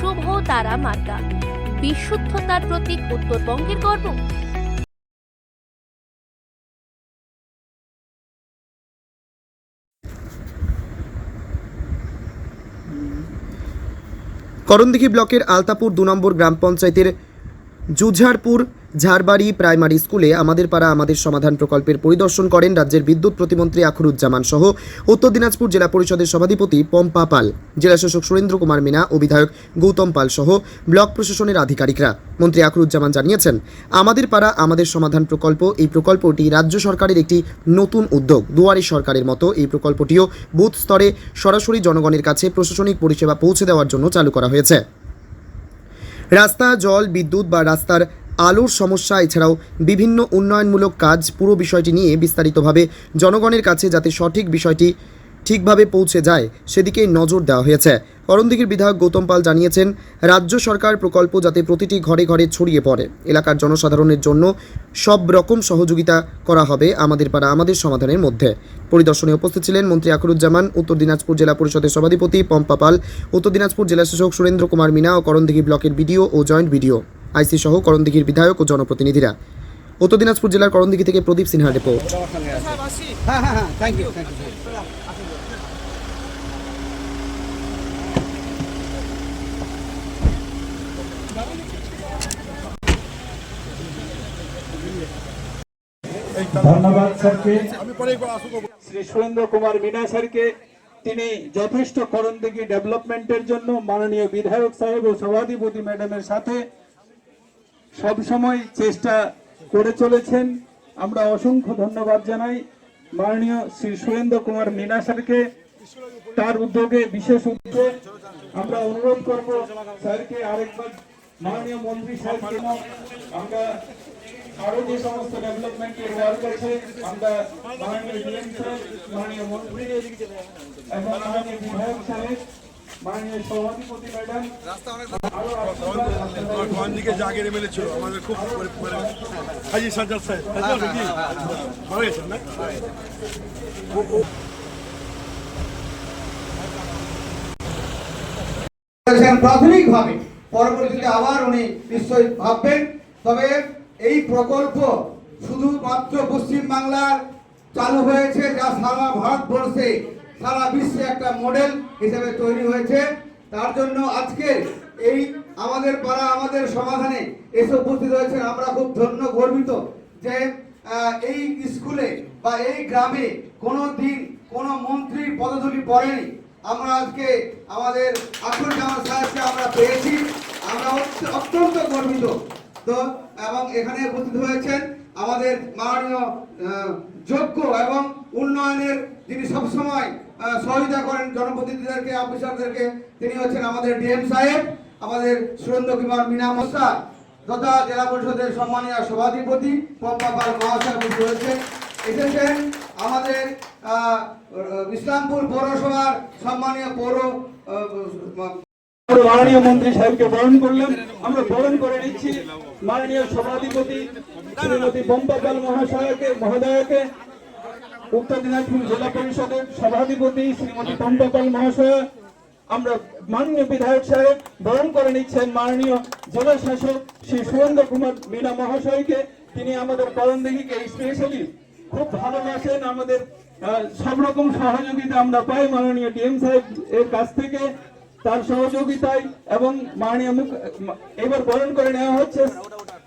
শুভ তারা মাতা। বিশুদ্ধতার প্রতীক উত্তরবঙ্গের গর্ব। করণদিঘি ব্লকের আলতাপুর দু নম্বর গ্রাম পঞ্চায়েতের জুঝারপুর ঝাড়বাড়ি প্রাইমারি স্কুলে আমাদের পাড়া আমাদের সমাধান প্রকল্পের পরিদর্শন করেন রাজ্যের বিদ্যুৎ প্রতিমন্ত্রী আখরুজ্জামান সহ উত্তর দিনাজপুর জেলা পরিষদের সভাধিপতি পম্পা পাল জেলাশাসক সুরেন্দ্র কুমার মিনা ও বিধায়ক গৌতম পাল সহ ব্লক প্রশাসনের আধিকারিকরা। মন্ত্রী আখরুজ্জামান জানিয়েছেন, আমাদের পাড়া আমাদের সমাধান প্রকল্প, এই প্রকল্পটি রাজ্য সরকারের একটি নতুন উদ্যোগ। দুয়ারি সরকারের মতো এই প্রকল্পটিও বুথ স্তরে সরাসরি জনগণের কাছে প্রশাসনিক পরিষেবা পৌঁছে দেওয়ার জন্য চালু করা হয়েছে। রাস্তা, জল, বিদ্যুৎ বা রাস্তার আলোর সমস্যা, এছাড়াও বিভিন্ন উন্নয়নমূলক কাজ, পুরো বিষয়টি নিয়ে বিস্তারিতভাবে জনগণের কাছে যাতে সঠিক বিষয়টি ঠিকভাবে পৌঁছে যায়, সেদিকে নজর দেওয়া হয়েছে। করণদিঘির বিধায়ক গৌতম পাল জানিয়েছেন, রাজ্য সরকার প্রকল্প যাতে প্রতিটি ঘরে ঘরে ছড়িয়ে পড়ে, এলাকার জনসাধারণের জন্য সব রকম সহযোগিতা করা হবে আমাদের পাড়া, আমাদের সমাধানের মধ্যে। পরিদর্শনে উপস্থিত ছিলেন মন্ত্রী আখরুজ্জামান, উত্তর দিনাজপুর জেলা পরিষদের সভাধিপতি পম্পা পাল, উত্তর দিনাজপুর জেলা শাসক সুরেন্দ্র কুমার মিনা ও করণদিঘি ব্লকের বিডিও ও জয়েন্ট বিডিও। আইসি সহ করণদিঘির বিধায়ক ও জনপ্রতিনিধিরা। উত্তর দিনাজপুর জেলার করণদিঘি থেকে প্রদীপ সিনহা রিপোর্ট। হ্যাঁ হ্যাঁ হ্যাঁ থ্যাংক ইউ থ্যাংক ইউ ধন্যবাদ স্যারকে। শ্রী সুরেন্দ্র কুমার মিনা স্যারকে তিনি যথেষ্ট করণদিঘি ডেভেলপমেন্টের জন্য মাননীয় বিধায়ক সাহেব ও সভাধিপতি ম্যাডামের সাথে সব সময় চেষ্টা করে চলেছেন। আমরা অসংখ্য ধন্যবাদ জানাই। মাননীয় শ্রী সুরেন্দ্র কুমার মিনা স্যারকে। তার উদ্যোগে বিশেষ উদ্যোগে আমরা অনুরোধ করব স্যারকে আরেকবার। মাননীয় মন্ত্রী সাহেবকে আমরা আরও যে সমস্ত ডেভেলপমেন্টের ওয়ার্ক আছে, আমরা মাননীয় স্যার, মাননীয় মন্ত্রী এবং মাননীয় বিধায়ক সাহেব মাননীয় সভাধিপতি ম্যাডাম আরও আশীর্বাদ আপনাদের ওখান দিকে জাগের এমএলএ ছিল আমাদের খুব মানে- মানে হাজি সাজ্জাদ সাহেব মারা গেছেন না প্রাথমিকভাবে পরবর্তীতে আবার উনি নিশ্চয়ই ভাববেন তবে এই প্রকল্প শুধুমাত্র পশ্চিম বাংলার চালু হয়েছে, যা সারা ভারতবর্ষে, সারা বিশ্বে একটা মডেল হিসেবে তৈরি হয়েছে। তার জন্য আজকে এই আমাদের পাড়া, আমাদের সমাধানে এসে উপস্থিত হয়েছেন। আমরা খুব ধন্য, গর্বিত যে এই স্কুলে বা এই গ্রামে কোনো দিন কোনো মন্ত্রী পদধূলি পড়েনি। আমরা আজকে আমাদের আকুল জামাল সাহেবকে আমরা পেয়েছি। আমরা অত্য- অত্যন্ত গর্বিত। তো, এবং এখানে উপস্থিত হয়েছেন আমাদের মাননীয় যোগ্য এবং উন্নয়নের যিনি সবসময় সহযোগিতা করেন জনপ্রতিনিধিদেরকে, অফিসারদেরকে, তিনি হচ্ছেন আমাদের ডিএম সাহেব, আমাদের সুরেন্দ্র কুমার মিনা মশা তথা জেলা পরিষদের সম্মানীয় সভাধিপতি, পম্পা পাল মহাশয় এসেছেন আমাদের ইসলামপুর পৌরসভার সম্মানীয় পৌর মাননীয় মন্ত্রী সাহেবকে বরণ করলাম। আমরা বরণ করে নিচ্ছি। মাননীয় সভাধিপতি শ্রীমতী পম্পা পাল মহাশয়কে, মহোদয়কে, উত্তর দিনাজপুর জেলা পরিষদের সভাধিপতি শ্রীমতী পম্পা পাল মহাশয়, আমরা মাননীয় বিধায়ক সাহেব বরণ করে নিচ্ছেন মাননীয় জেলা শাসক শ্রী সুরেন্দ্র কুমার মীনা মহাশয়কে। তিনি আমাদের করণদিঘিকে স্পেশালি খুব ভালোবাসেন, আমাদের সব রকম সহযোগিতা আমরা পাই মাননীয় ডিএম সাহেব এর কাছ থেকে। তার সহযোগিতায় এবং মাননীয় এবার বরণ করে নেওয়া হচ্ছে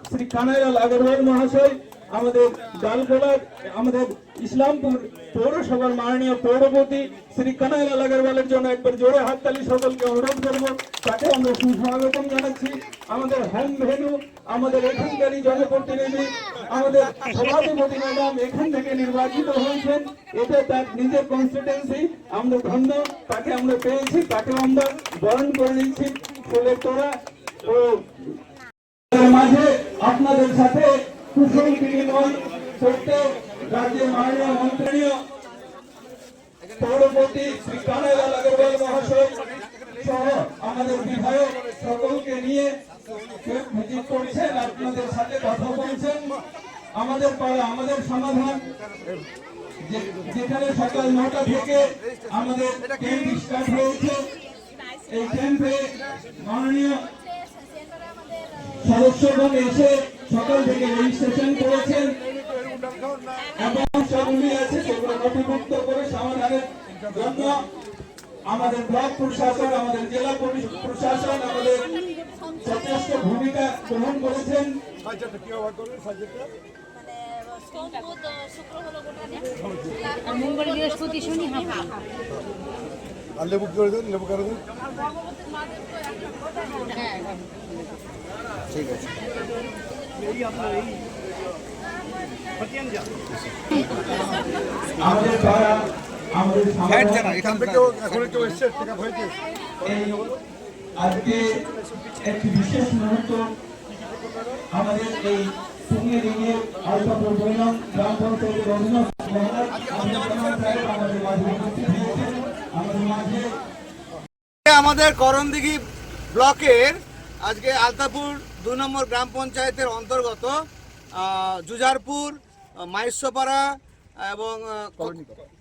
শ্রী কানাইলাল আগরওয়াল মহাশয়। আমাদের ডালগোলার আমাদের ইসলামপুর পৌরসভার মাননীয় পৌরপতি শ্রী কানাইলাল আগরওয়ালের জন্য একবার জোরে হাততালি সকলকে অনুরোধ করব। তাকে আমরা সুস্বাগতম জানাচ্ছি। আমাদের হোম ভেনু, আমাদের এখানকারই জনপ্রতিনিধি, আমাদের সভাধিপতি ম্যাডাম এখান থেকে নির্বাচিত হয়েছেন। এটা তার নিজের কনস্টিটেন্সি আমরা ধন্য, তাকে আমরা পেয়েছি তাকে আমরা বরণ করে নিচ্ছি। ফুলের তোড়া ও মাঝে আপনাদের সাথে কুশল বিনিময় করতে রাজ্যের মাননীয় মন্ত্রণীয় পৌরপতি শ্রী কানাইলাল আগরওয়াল মহাশয় সহ আমাদের বিধায়ক সকলকে নিয়ে করছেন আপনাদের সাথে কথা বলছেন আমাদের পাড়া আমাদের সমাধান যেখানে সকাল নটা থেকে আমাদের ক্যাম্প স্টার্ট হয়েছে এই ক্যাম্পে মাননীয় সদস্যগণ এসে সকাল থেকে রেজিস্ট্রেশন করেছেন। এবং আছে সেগুলো নথিভুক্ত করে সমাধানের জন্য আমাদের ব্লক প্রশাসন, আমাদের জেলা প্রশাসন আমাদের যথেষ্ট ভূমিকা গ্রহণ করেছেন। লেবু করে লেবু করে দেন আমাদের পাড়া আমাদের এখান থেকেও এখন কেউ এসছে? টেকা হয়েছে। আজকে একটি বিশেষ মুহূর্ত। আমাদের এই রিঙের গ্রাম পঞ্চায়েতের আমাদের করণদিঘি ব্লকের আজকে আলতাপুর দুই নম্বর গ্রাম পঞ্চায়েতের অন্তর্গত জুজারপুর আহ, এবং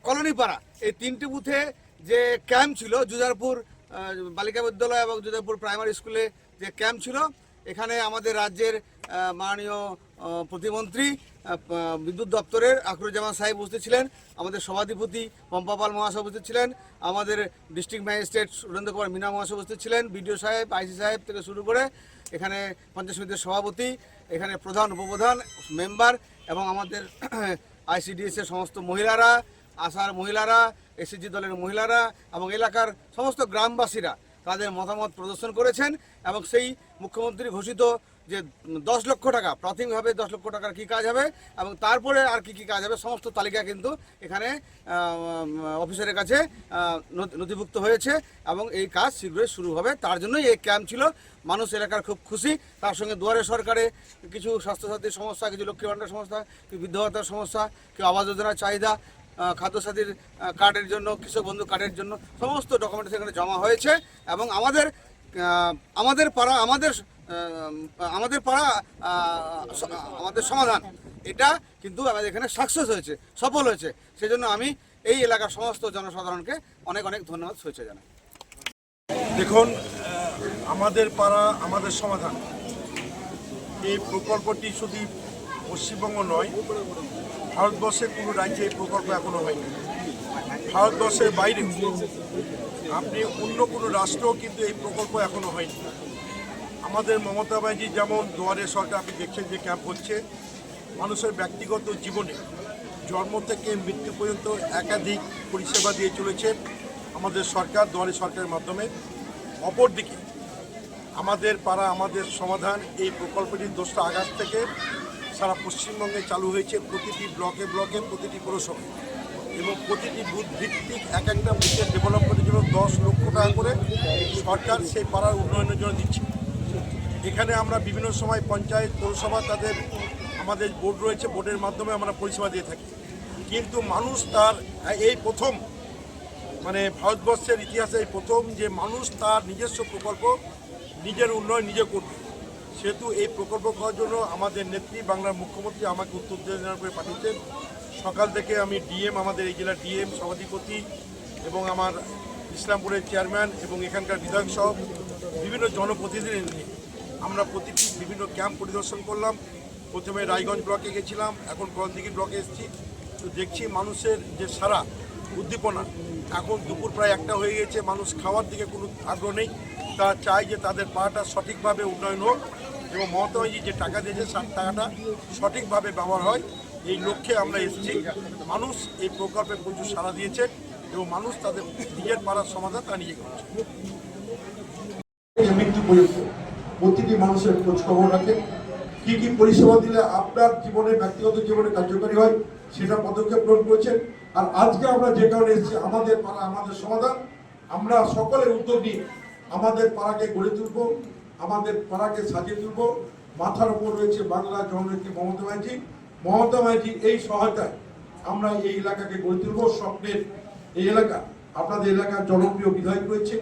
কলোনিপাড়া। এই তিনটি বুথে যে ক্যাম্প ছিল জুজারপুর বালিকা বিদ্যালয় এবং জুজারপুর প্রাইমারি স্কুলে যে ক্যাম্প ছিল এখানে আমাদের রাজ্যের মাননীয় প্রতিমন্ত্রী বিদ্যুৎ দপ্তরের আখরুজ্জামান সাহেব উপস্থিত ছিলেন আমাদের সভাধিপতি পম্পা পাল মহাশয় উপস্থিত ছিলেন আমাদের ডিস্ট্রিক্ট ম্যাজিস্ট্রেট সুরেন্দ্র কুমার মিনা মহাশয় উপস্থিত ছিলেন বিডিও সাহেব আইসি সাহেব থেকে শুরু করে এখানে পঞ্চায়েত সমিতির সভাপতি, এখানে প্রধান উপপ্রধান, মেম্বার এবং আমাদের আইসিডিএসের সমস্ত মহিলারা আশার মহিলারা এসএসজি দলের মহিলারা এবং এলাকার সমস্ত গ্রামবাসীরা তাদের মতামত প্রদর্শন করেছেন এবং সেই মুখ্যমন্ত্রী ঘোষিত যে দশ লক্ষ টাকা, প্রাথমিকভাবে দশ লক্ষ টাকার কী কাজ হবে এবং তারপরে আর কি কি কাজ হবে সমস্ত তালিকা কিন্তু এখানে অফিসারের কাছে নথিভুক্ত হয়েছে এবং এই কাজ শীঘ্রই শুরু হবে। তার জন্যই এই ক্যাম্প ছিল। মানুষ এলাকার খুব খুশি। তার সঙ্গে দুয়ারে সরকারে কিছু স্বাস্থ্যসাথীর সমস্যা, কিছু লক্ষ্মী ভাণ্ডার সমস্যা কিছু বৃদ্ধ ভাতার সমস্যা, কেউ আবাস যোজনার চাহিদা খাদ্যসাথীর কার্ডের জন্য, কৃষক বন্ধু কার্ডের জন্য সমস্ত ডকুমেন্টস এখানে জমা হয়েছে এবং আমাদের আমাদের পাড়া, আমাদের আমাদের পাড়া আমাদের সমাধান। এটা কিন্তু আমাদের এখানে সাকসেস হয়েছে, সফল হয়েছে। সেজন্য আমি এই এলাকার সমস্ত জনসাধারণকে অনেক অনেক ধন্যবাদ, শুভেচ্ছা জানাই। দেখুন, আমাদের পাড়া, আমাদের সমাধান। এই প্রকল্পটি শুধু পশ্চিমবঙ্গ নয়, ভারতবর্ষের কোনো রাজ্যে এই প্রকল্প এখনও হয়নি। ভারতবর্ষের বাইরে আপনি অন্য কোনো রাষ্ট্রও কিন্তু এই প্রকল্প এখনও হয়নি। আমাদের মমতা ব্যানার্জি যেমন দুয়ারে সরকার, আপনি দেখছেন যে ক্যাম্প হচ্ছে। মানুষের ব্যক্তিগত জীবনে জন্ম থেকে মৃত্যু পর্যন্ত একাধিক পরিষেবা দিয়ে চলেছে আমাদের সরকার, দুয়ারে সরকারের মাধ্যমে। অপরদিকে আমাদের পাড়া, আমাদের সমাধান, এই প্রকল্পটি দোসরা আগস্ট থেকে সারা পশ্চিমবঙ্গে চালু হয়েছে প্রতিটি ব্লকে ব্লকে, প্রতিটি পৌরসভায়। এবং প্রতিটি বুথ ভিত্তিক এক একটা বুথের ডেভেলপমেন্টের জন্য দশ লক্ষ টাকা করে সরকার সেই পাড়ার উন্নয়নের জন্য দিচ্ছে। এখানে আমরা বিভিন্ন সময় পঞ্চায়েত পৌরসভা তাদের আমাদের বোর্ড রয়েছে, বোর্ডের মাধ্যমে আমরা পরিষেবা দিয়ে থাকি। কিন্তু মানুষ তার, এই প্রথম মানে ভারতবর্ষের ইতিহাসে এই প্রথম যে মানুষ তার নিজস্ব প্রকল্প, নিজের উন্নয়ন নিজে করবে। সেহেতু এই প্রকল্প করার জন্য আমাদের নেত্রী, বাংলার মুখ্যমন্ত্রী আমাকে উত্তর দিনাজপুরে পাঠিয়েছেন। সকাল থেকে আমি ডিএম, আমাদের এই জেলার ডিএম সভাধিপতি এবং আমার ইসলামপুরের চেয়ারম্যান এবং এখানকার বিধায়ক সহ বিভিন্ন জনপ্রতিনিধি আমরা প্রতিটি বিভিন্ন ক্যাম্প পরিদর্শন করলাম। প্রথমে রায়গঞ্জ ব্লকে গেছিলাম, এখন করণদিঘি ব্লকে এসেছি। তো দেখছি মানুষের যে সারা উদ্দীপনা, এখন দুপুর প্রায় একটা হয়ে গেছে, মানুষ খাওয়ার দিকে কোনো আগ্রহ নেই। তারা চায় যে তাদের পাড়াটা সঠিকভাবে উন্নয়ন হোক এবং মমতা ব্যানার্জি যে টাকা দিয়েছে সেই টাকাটা সঠিকভাবে ব্যবহার হয়, এই লক্ষ্যে আমরা এসেছি। মানুষ এই প্রকল্পে প্রচুর সাড়া দিয়েছে এবং মানুষ তাদের নিজের পাড়ার সমাধান তা নিজে করছে। প্রতিটি মানুষের খোঁজ খবর রাখেন কি কি পরিষেবা দিলে আপনার জীবনে, ব্যক্তিগত জীবনে কার্যকরী হয়, সেটা পদক্ষেপ গ্রহণ করেছেন। আর আজকে আমরা যে কারণে এসেছি, আমাদের পাড়া, আমাদের সমাধান। আমরা সকলের উদ্যোগ নিয়ে আমাদের পাড়াকে গড়ে তুলব, আমাদের পাড়াকে সাজিয়ে তুলব। মাথার উপর রয়েছে বাংলা জননেত্রী মমতা ব্যানার্জি। মমতা ব্যানার্জির এই সহায়তায় আমরা এই এলাকাকে গড়ে তুলব। স্বপ্নের এই এলাকা, আপনাদের এলাকার জনপ্রিয় বিধায়ক রয়েছে।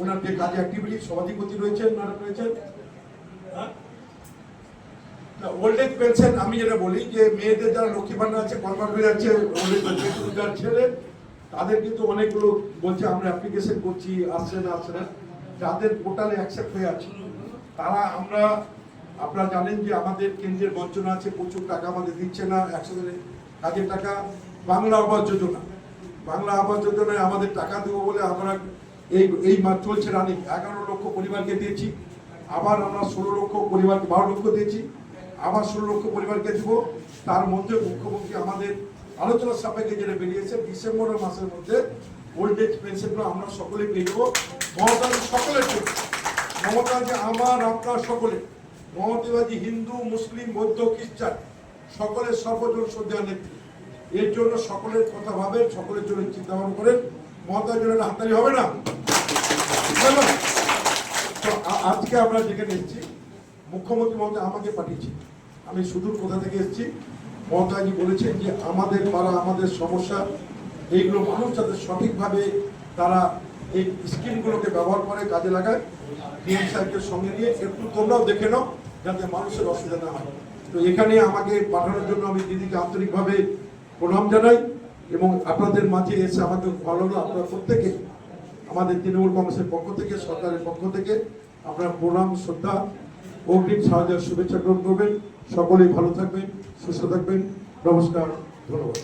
ওনার যে কাজে অ্যাক্টিভিটি সভাধিপতি রয়েছেন, ওনারা রয়েছেন। ওল্ড এজ পেনশন আমি যেটা বলি যে, মেয়েদের যারা লক্ষ্মী ভান্ডার আছে কনভার্ট আছে ওল্ড ছেলে, তাদের কিন্তু অনেকগুলো বলছে, আমরা অ্যাপ্লিকেশন করছি, আসছে না আসছে না। যাদের পোর্টালে অ্যাকসেপ্ট হয়ে আছে, তারা আমরা, আপনারা জানেন যে আমাদের কেন্দ্রের বঞ্চনা আছে, প্রচুর টাকা আমাদের দিচ্ছে না, একশো দিনে কাজের টাকা, বাংলা আবাস যোজনা। বাংলা আবাস যোজনায় আমাদের টাকা দেবো বলে আমরা এই এই চলছে রানিং এগারো লক্ষ পরিবারকে দিয়েছি। আবার আমরা ষোলো লক্ষ পরিবারকে, বারো লক্ষ দিয়েছি, আবার ষোলো লক্ষ পরিবারকে দেবো। তার মধ্যে মুখ্যমন্ত্রী আমাদের আলোচনার সাপেক্ষে যেটা বেরিয়েছে, ডিসেম্বর মাসের মধ্যে ওল্ড এজ পেনশনগুলো আমরা সকলে পেয়ে যাব। মমতাজি সকলের জন্য। মমতাজি আমার, আপনার সকলে মমতাবাজি হিন্দু, মুসলিম, বৌদ্ধ, খ্রিস্টান, সকলের সর্বজন শ্রদ্ধা নেত্রী। এর জন্য সকলের কথা ভাবেন, সকলের জন্য চিন্তা ভাবনা করেন। মমতার জন্য হাততালি হবে না? আজকে আমরা যেখানে এসেছি, মুখ্যমন্ত্রী মমতা আমাকে পাঠিয়েছে আমি সুদূর কোথা থেকে এসেছি? মমতাজি বলেছেন যে আমাদের পাড়া, আমাদের সমস্যা, এইগুলো মানুষ যাতে সঠিকভাবে তারা এই স্কিমগুলোকে ব্যবহার করে, কাজে লাগায়, ডিএম সাহেবকে সঙ্গে নিয়ে, একটু তোমরাও দেখে নাও যাতে মানুষের অসুবিধা না হয়। তো এখানে আমাকে পাঠানোর জন্য আমি দিদিকে আন্তরিকভাবে প্রণাম জানাই এবং আপনাদের মাঝে এসে আমাকে ভালো হলো আপনারা প্রত্যেকে, আমাদের তৃণমূল কংগ্রেসের পক্ষ থেকে, সরকারের পক্ষ থেকে আপনারা প্রণাম, শ্রদ্ধা, অগ্রিম সাহায্য, শুভেচ্ছা গ্রহণ করবেন। সকলেই ভালো থাকবেন, সুস্থ থাকবেন। নমস্কার, ধন্যবাদ।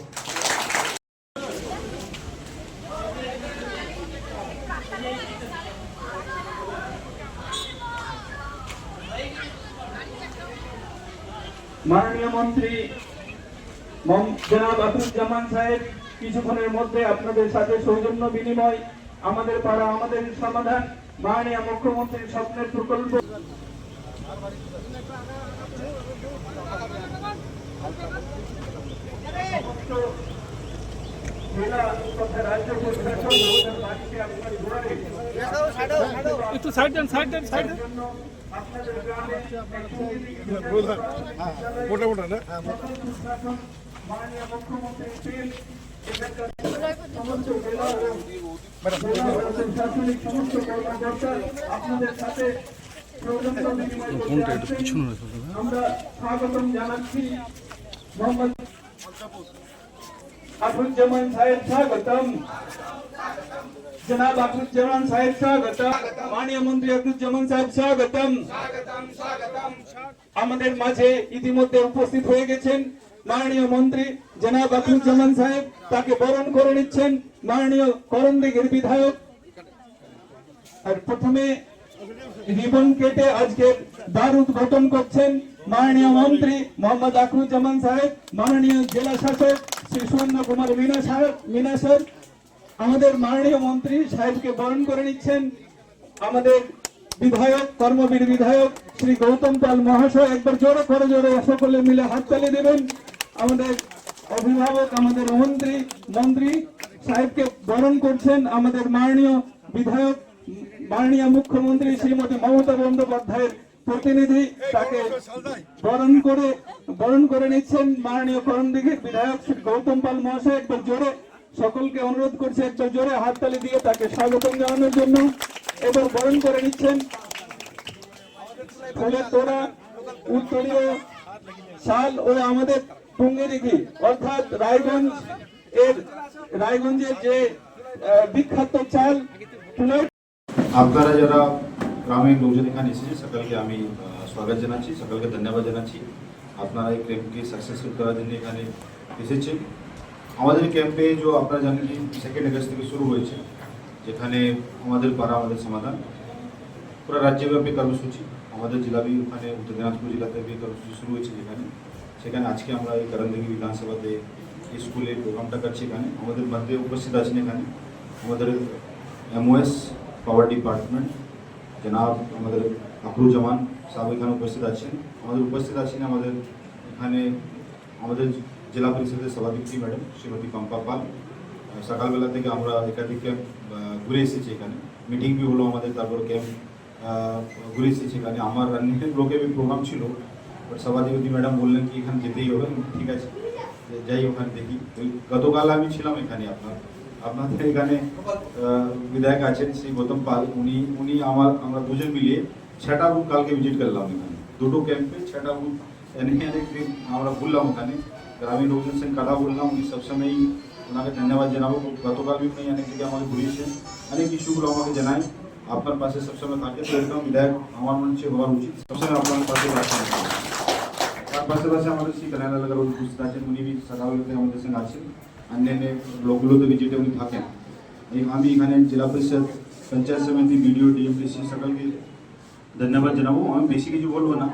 মাননীয় মন্ত্রী জনাব আবুজ্জামান সাহেব, কিছুক্ষণের মধ্যে আপনাদের সাথে সৌজন্য বিনিময়, আমাদের পাড়া, আমাদের সমাধান। মাননীয় মুখ্যমন্ত্রীর স্বপ্নের প্রকল্প। একটু সাইড দেন সাইড দেন সাইড দেন। জন্য আপনাদের গ্রামে মোটা মোটা না? মাননীয় মুখ্যমন্ত্রী সাহেব স্বাগতম জনাব সাহেব মন্ত্রী সাহেব আমাদের মাঝে ইতিমধ্যে উপস্থিত হয়ে গেছেন। মাননীয় মন্ত্রী জনাব আবুজ্জামান সাহেব তাকে বরণ করে নিচ্ছেন মাননীয় করণদিঘির বিধায়ক। আর প্রথমে রিবন কেটে আজকে দ্বার উদ্ঘাটন করছেন মাননীয় মন্ত্রী মোহাম্মদ আখরুজ্জামান সাহেব, মাননীয় জেলা শাসক শ্রী সুবর্ণ কুমার মিনা সাহেব, মিনা স্যার। আমাদের মাননীয় মন্ত্রী সাহেবকে বরণ করে নিচ্ছেন আমাদের বিধায়ক, কর্মবীর বিধায়ক শ্রী গৌতম পাল মহাশয়। একবার জোরে করে জোরে সকলে মিলে হাততালি দেবেন। আমাদের অভিভাবক, আমাদের মন্ত্রী মন্ত্রী সাহেবকে বরণ করছেন আমাদের মাননীয় বিধায়ক, মাননীয় মুখ্যমন্ত্রী শ্রীমতী মমতা বন্দ্যোপাধ্যায়ের প্রতিনিধি। তাকে বরণ করে বরণ করে নিচ্ছেন মাননীয় করণদিঘির বিধায়ক শ্রী গৌতম পাল মহাশয়। একবার জোরে সকলকে অনুরোধ করছে একবার জোরে হাততালি দিয়ে তাকে স্বাগতম জানানোর জন্য। এবার বরণ করে নিচ্ছেন ফুলের তোড়া উত্তরীয়, শাল ও আমাদের টুঙ্গিদিঘি অর্থাৎ রায়গঞ্জ এর রায়গঞ্জের যে আহ, বিখ্যাত চাল ফুলের আপনারা যারা গ্রামীণ লোকজন এখানে এসেছে সকলকে আমি আহ, স্বাগত জানাচ্ছি সকলকে ধন্যবাদ জানাচ্ছি। আপনারা এই ক্যাম্পকে সাকসেসফুল করার জন্য এখানে এসেছেন। আমাদের ক্যাম্পে যে আপনারা জানেন যে সেকেন্ড আগস্ট থেকে শুরু হয়েছে যেখানে আমাদের পাড়া আমাদের সমাধান। পুরো রাজ্যব্যাপী কর্মসূচি। আমাদের জেলাবি ওখানে উত্তর দিনাজপুর জেলাতে বি কর্মসূচি শুরু হয়েছে যেখানে। সেখানে আজকে আমরা এই করণদিঘি বিধানসভাতে স্কুলে প্রোগ্রামটা করছি এখানে। আমাদের মধ্যে উপস্থিত আছেন এখানে। আমাদের এমওএস পাওয়ার ডিপার্টমেন্ট, জনাব আমাদের আফরুজ্জামান সাহেব এখানে উপস্থিত আছেন। আমাদের উপস্থিত আছেন আমাদের এখানে আমাদের জেলা পরিষদের সভাধিপতি ম্যাডাম শ্রীমতী পম্পা পাল। সকালবেলা থেকে আমরা একাধিক ঘুরে এসেছি এখানে। মিটিং বি হলো আমাদের, তারপর ক্যাম্প ঘুরে এসেছি এখানে আমার রান্নিং ব্লকে বি প্রোগ্রাম ছিল বাট সভাধিপতি ম্যাডাম বললেন কি এখানে যেতেই হবে ঠিক আছে। যে যাই ওখানে দেখি। ওই গতকাল আমি ছিলাম এখানে আপনার আপনাদের এখানে আহ, বিধায়ক আছেন শ্রী গৌতম পাল। উনি উনি আমার আমরা দুজন মিলিয়ে ছটা বুথ কালকে ভিজিট করলাম এখানে। দুটো ক্যাম্পে ছটা বুথ এনে একদিন আমরা বললাম ওখানে। গ্রামীণ লোকজন সঙ্গে কথা বললাম। উনি সবসময়ই ওনাকে ধন্যবাদ জানাব। গতকাল উনি অনেক দিকে আমাকে ঘুরিয়েছেন। অনেক ইস্যুগুলো আমাকে জানায়। আপনার পাশে সবসময় থাকে, তো এরকম বিধায়ক আমার মনে হচ্ছে হওয়ার উচিত। সবসময় আপনার পাশে রাখতে তার পাশাপাশি আমাদের শ্রী কল্যাণ এলাকার উপস্থিত আছেন, উনি সকালবেলাতে আমাদের সঙ্গে আছেন, অন্যান্য ব্লকগুলোতে ভিজিটে উনি থাকেন। আমি এখানে জেলা পরিষদ পঞ্চায়েত সমিতি, বিডিও ডিএমপিসি সকলকে ধন্যবাদ জানাব। আমি বেশি কিছু বলব না।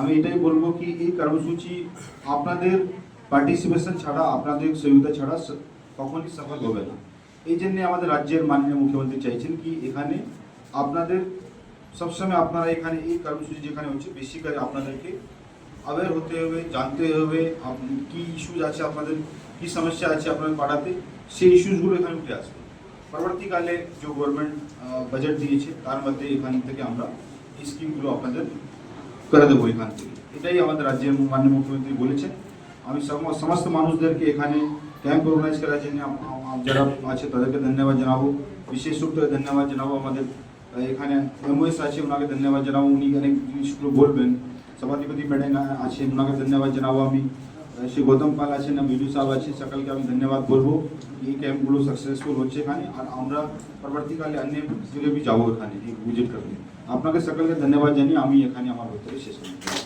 আমি এটাই বলব কি, এই কর্মসূচি আপনাদের পার্টিসিপেশন ছাড়া, আপনাদের সহযোগিতা ছাড়া কখনই সফল হবে না। এই জন্যে আমাদের রাজ্যের মাননীয় মুখ্যমন্ত্রী চাইছেন কি, এখানে আপনাদের, সবসময় আপনারা এখানে এই কর্মসূচি যেখানে হচ্ছে বেশি করে আপনাদেরকে অ্যাওয়ার হতে হবে, জানতে হবে কি ইস্যুজ আছে আপনাদের, কি সমস্যা আছে আপনাদের পাড়াতে, সেই ইস্যুসগুলো এখানে উঠে আসবে। পরবর্তীকালে যে গভর্নমেন্ট বাজেট দিয়েছে, তার মধ্যে এখান থেকে আমরা এই স্কিমগুলো আপনাদের করে দেবো এখান থেকে। এটাই আমাদের রাজ্যের মাননীয় মুখ্যমন্ত্রী বলেছেন। আমি সম- সমস্ত মানুষদেরকে এখানে ক্যাম্প অর্গানাইজ করার জন্য যারা আছে তাদেরকে ধন্যবাদ জানাব। বিশেষ রূপে ধন্যবাদ জানাব আমাদের এখানে এমওএস আছে ওনাকে ধন্যবাদ জানাব উনি অনেক জিনিসগুলো বলবেন সভাধিপতি ম্যাডাম আছেন ওনাকে ধন্যবাদ জানাব আমি আহ, শ্রী গৌতম পাল আছেন বিজু সাহেব আছেন সকলকে আমি ধন্যবাদ বলব এই ক্যাম্পগুলো সাকসেসফুল হচ্ছে এখানে আর আমরা পরবর্তীকালে অন্য জায়গায় যাব এখানে এই ভিজিট করতে আপনাকে সকলকে ধন্যবাদ জানিয়ে আমি এখানে আমার বক্তব্য শেষ করছি